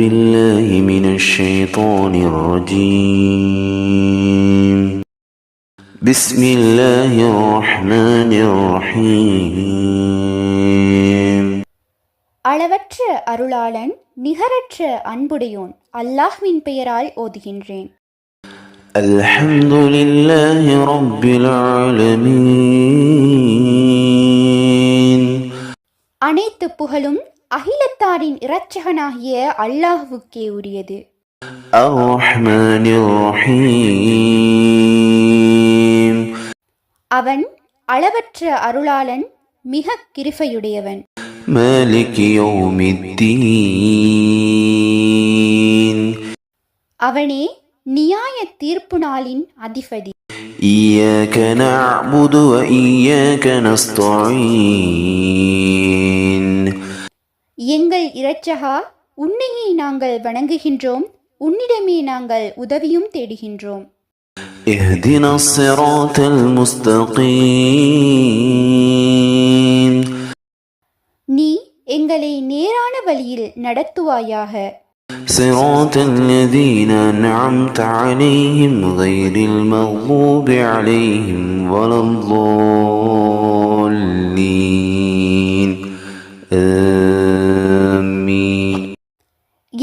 بالله من الشيطان الرجيم بسم الله الرحمن الرحيم அளவற்ற அருளாளன் நிகரற்ற அன்புடையோன் அல்லாஹ்வின் பெயரால் ஓதுகின்றேன் الحمد لله رب العالمين அனைத்து புகழும் அகிலத்தாரின் இரட்சகனாகிய அல்லாஹ்வுக்கே உரியது الرحمن الرحيم அவன் அளவற்ற அருளாளன் மிக கிருபையுடையவன் مالك يوم الدين அவனே நியாய தீர்ப்பு நாளின் அதிபதி إياك نعبد وإياك نستعين எங்கள் இரட்சகா உன்னையே நாங்கள் வணங்குகின்றோம் உன்னிடமே நாங்கள் உதவியும் தேடுகின்றோம் اهدنا الصراط المستقيم நீ எங்களை நேரான வழியில் நடத்துவாயாக صراط الذين أنعمت عليهم غير المغضوب عليهم ولا الضالين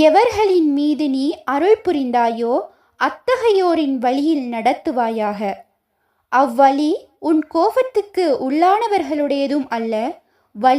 எவர்களின் மீது நீ அருள் புரிந்தாயோ அத்தகையோரின் வழியில் நடத்துவாயாக. அவ்வழி உன் கோபத்துக்கு உள்ளானவர்களுடையதும் அல்ல